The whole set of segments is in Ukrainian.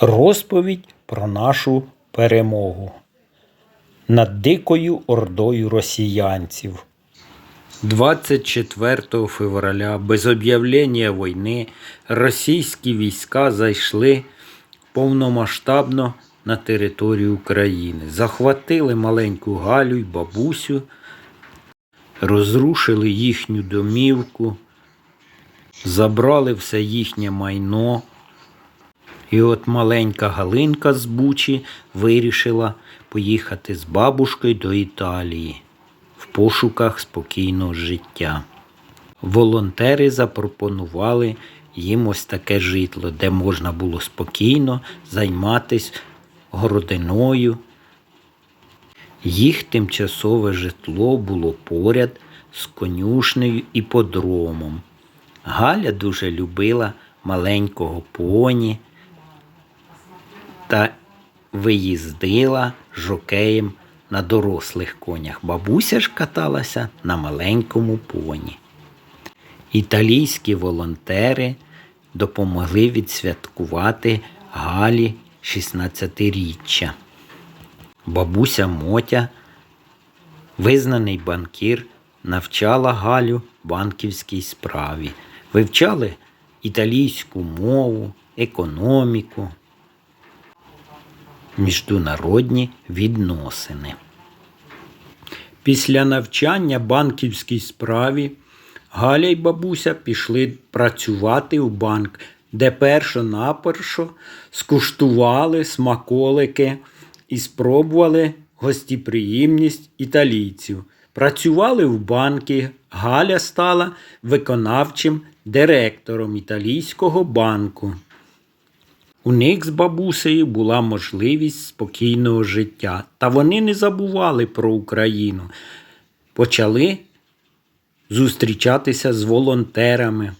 Розповідь про нашу перемогу над дикою ордою росіянців. 24 февраля без об'явлення війни російські війська зайшли повномасштабно на територію України. Захватили маленьку Галю й бабусю, розрушили їхню домівку, забрали все їхнє майно. І от маленька Галинка з Бучі вирішила поїхати з бабушкою до Італії в пошуках спокійного життя. Волонтери запропонували їм ось таке житло, де можна було спокійно займатися городиною. Їх тимчасове житло було поряд з конюшнею і подромом. Галя дуже любила маленького поні та виїздила жокеєм на дорослих конях. Бабуся ж каталася на маленькому поні. Італійські волонтери допомогли відсвяткувати Галі 16-річчя. Бабуся Мотя, визнаний банкір, навчала Галю банківській справі. Вивчали італійську мову, економіку, міжнародні відносини. Після навчання банківській справі Галя й бабуся пішли працювати у банк, де першо-напершо скуштували смаколики і спробували гостєприємність італійців. Працювали в банкі, Галя стала виконавчим директором італійського банку. У них з бабусею була можливість спокійного життя, та вони не забували про Україну. Почали зустрічатися з волонтерами,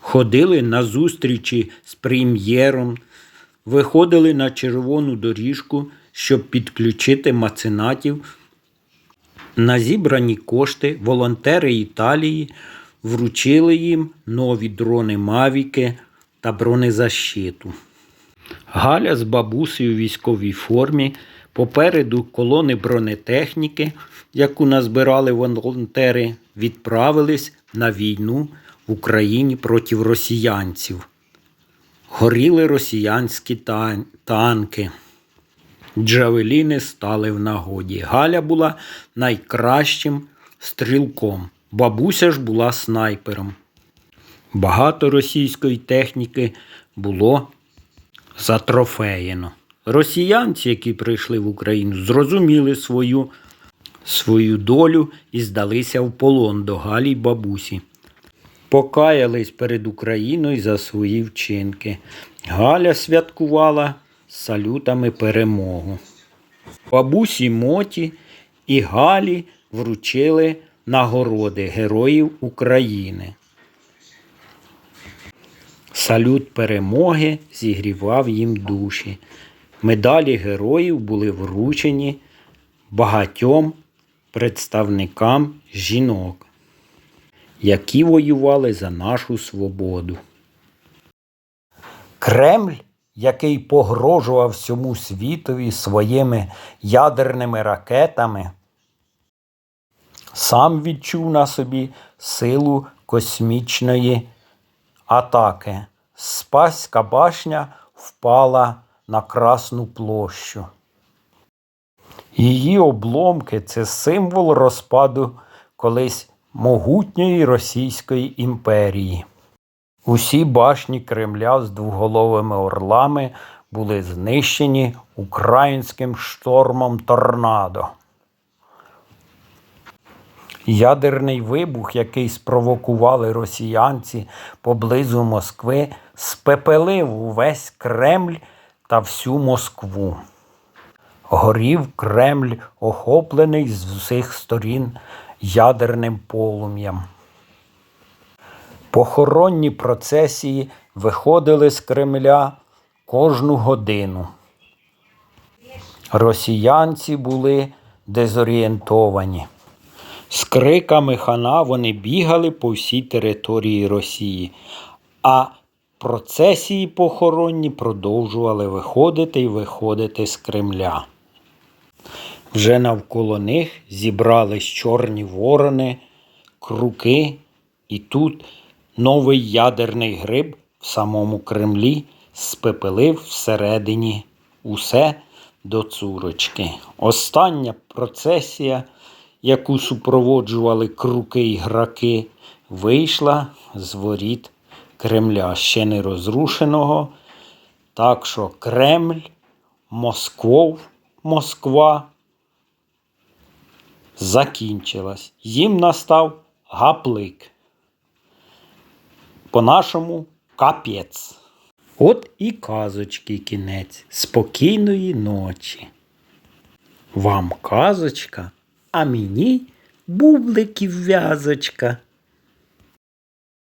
ходили на зустрічі з прем'єром, виходили на червону доріжку, щоб підключити меценатів. На зібрані кошти волонтери Італії вручили їм нові дрони Мавіки та бронезащиту. Галя з бабусею у військовій формі, попереду колони бронетехніки, яку назбирали волонтери, відправились на війну в Україні проти росіянців. Горіли росіянські тан- танки. Джавеліни стали в нагоді. Галя була найкращим стрілком, бабуся ж була снайпером. Багато російської техніки було затрофеєно. Росіянці, які прийшли в Україну, зрозуміли свою, свою долю і здалися в полон до Галі й бабусі. Покаялись перед Україною за свої вчинки. Галя святкувала салютами перемогу. Бабусі Моті і Галі вручили нагороди Героїв України. Салют перемоги зігрівав їм душі. Медалі героїв були вручені багатьом представникам жінок, які воювали за нашу свободу. Кремль, який погрожував всьому світові своїми ядерними ракетами, сам відчув на собі силу космічної атаки. Спаська башня впала на Красну площу. Її обломки це символ розпаду колись могутньої Російської імперії. Усі башні Кремля з двоголовими орлами були знищені українським штормом торнадо. Ядерний вибух, який спровокували росіянці поблизу Москви, спепелив увесь Кремль та всю Москву. Горів Кремль, охоплений з усіх сторін ядерним полум'ям. Похоронні процесії виходили з Кремля кожну годину. Росіянці були дезорієнтовані. З криками хана вони бігали по всій території Росії, а процесії похоронні продовжували виходити і виходити з Кремля. Вже навколо них зібрались чорні ворони, круки, і тут новий ядерний гриб в самому Кремлі спепелив всередині усе до цурочки. Остання процесія, яку супроводжували круки й граки, вийшла з воріт Кремля, ще не розрушеного. Так що Кремль, Москвов, Москва закінчилась. Їм настав гаплик. По-нашому капець. От і казочки кінець. Спокійної ночі. Вам казочка, а мені бубликів в'язочка.